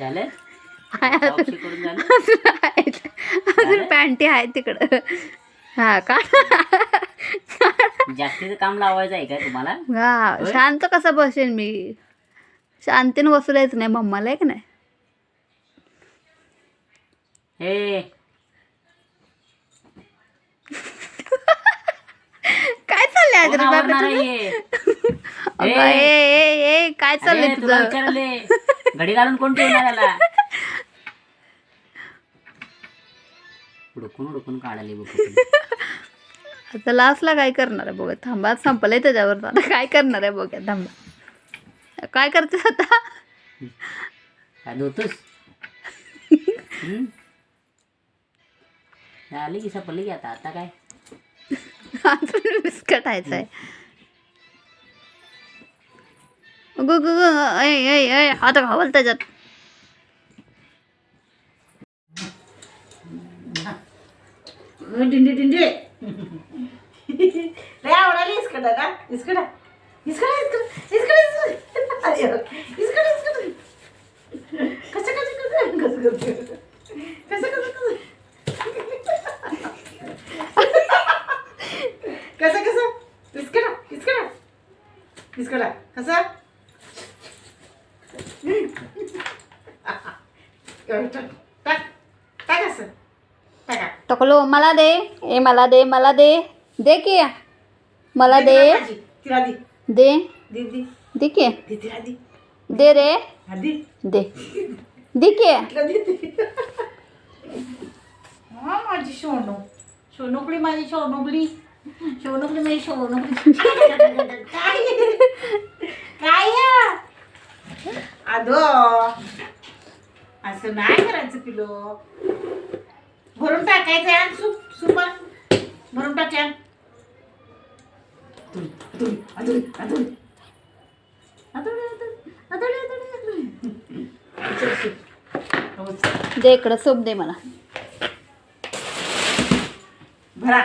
झालं अजून ऑप्शन करून झालं अजून आहेत. अजून पॅन्टी आहे तिकडं. हा का? जास्तीचं काम लावायचं आहे काय तुम्हाला? हा होय? शांत कसं बसेन मी? शांतीनं बसलायच नाही मम्माला आहे की नाही? हे. काय चाललंय कोण आजरी बाबा आवरणार तुझं? आहे? अगं, ए ए ए काय चाललंय तुला तुझं? विचारले. घडी घालून कोण ठेवणार याला? उडकून उडकून काढाले बघ आता लास्टला काय करणार आहे बघा? थांबा संपलंय त्याच्यावर. आता काय करणार आहे बघा? थांबा. काय करतेस आता? काय धुतोस? झाली की सपली की आता. आता काय? बिस्कट आहे आहे गु गु गु ऐ ऐ ऐ आता घावल त्याच्यात डिंडी डिंडी लय आवडायला इसकडा का इसकडा इसकडा इसकडा इसकडा इसकडा इसकडा इसकडा कसं कसं कसं कसं कसं कसं कसं? कसं कसं? इसकडा इसकडा इसकडा कसं? टकलो मला दे. ए मला दे मला दे. दे की. मला दे दे. दे. की. दे रे. दे. दे. की. माझी शोनू शोनूकडी माझी शोनूकडी शोनूकडी माझी शोनूकडी काय? काय अदो असं नाही करायचं पिलो. भरून टाकायचं आणि सूप सुपर. भरून टाक्या दे इकडं सूप दे मला. भरा.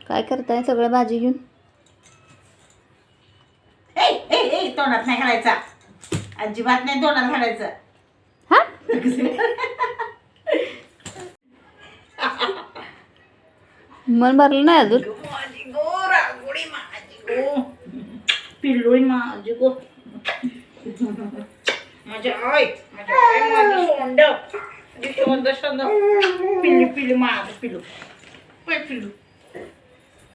काय करताय? सगळं भाजी घेऊन? तोंडात नाही घालायचा. अजिबात नाही तोंडात घालायचं. हा? मन भरलं नाही अजून? माझी गो रागोडी माझी गो पिल्लोळी माझी गो माझी आय माझी आय माझी सोंड पिल्लू पिल्लू माझं पिल्लू. पाय पिल्लू.